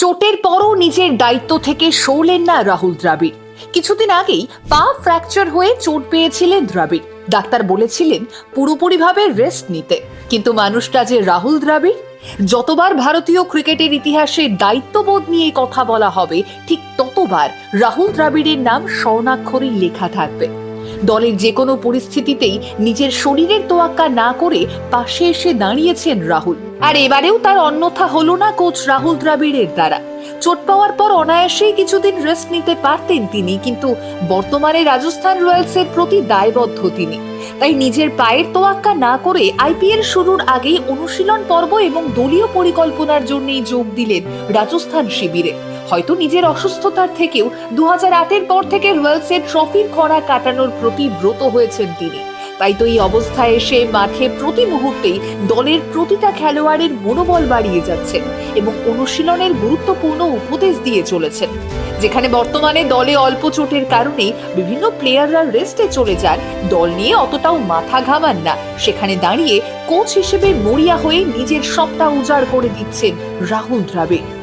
চোটের পরও নিজের দায়িত্ব থেকে সরলেন না রাহুল দ্রাবিড়। কিছুদিন আগেই পা ফ্র্যাকচার হয়ে চোট পেয়েছিলেন দ্রাবিড়। ডাক্তার বলেছিলেন পুরোপুরিভাবে রেস্ট নিতে। কিন্তু মানুষটা যে রাহুল দ্রাবিড়, যতবার ভারতীয় ক্রিকেটের ইতিহাসে দায়িত্ববোধ নিয়ে কথা বলা হবে, ঠিক ততবার রাহুল দ্রাবিড়ের নাম স্বর্ণাক্ষরে লেখা থাকবে। দলের যে কোনো পরিস্থিতিতেই নিজের শরীরের তোয়াক্কা না করে পাশে এসে দাঁড়িয়েছেন রাহুল। আর এবারেও তার অন্যথা হলো না কোচ রাহুল দ্রাবিড়ের দ্বারা। চোট পাওয়ার পর অনায়াসেই কিছুদিন রেস্ট নিতে পারতেন তিনি, কিন্তু বর্তমানে রাজস্থান রয়্যালসের প্রতি দায়বদ্ধ তিনি। তাই নিজের পায়ের তোয়াক্কা না করে আইপিএল শুরুর আগেই অনুশীলন পর্ব এবং দলীয় পরিকল্পনার জন্যই যোগ দিলেন রাজস্থান শিবিরে। হয়তো নিজের অসুস্থতার থেকেও দু হাজার আটের পর থেকে রয়্যালসের ট্রফির খরা কাটানোর প্রতি ব্রত হয়েছেন তিনি। তাই তো এই অবস্থায় এসে মাঠে প্রতি মুহূর্তেই দলের প্রতিটা খেলোয়াড়ের মনোবল বাড়িয়ে যাচ্ছেন এবং অনুশীলনের গুরুত্বপূর্ণ উপদেশ দিয়ে চলেছেন। যেখানে বর্তমানে দলে অল্প চোটের কারণে বিভিন্ন প্লেয়াররা রেস্টে চলে যান, দল নিয়ে অতটাও মাথা ঘামান না। সেখানে দাঁড়িয়ে কোচ হিসেবে মরিয়া হয়ে নিজের সবটা উজাড় করে দিচ্ছেন রাহুল দ্রাবিড়।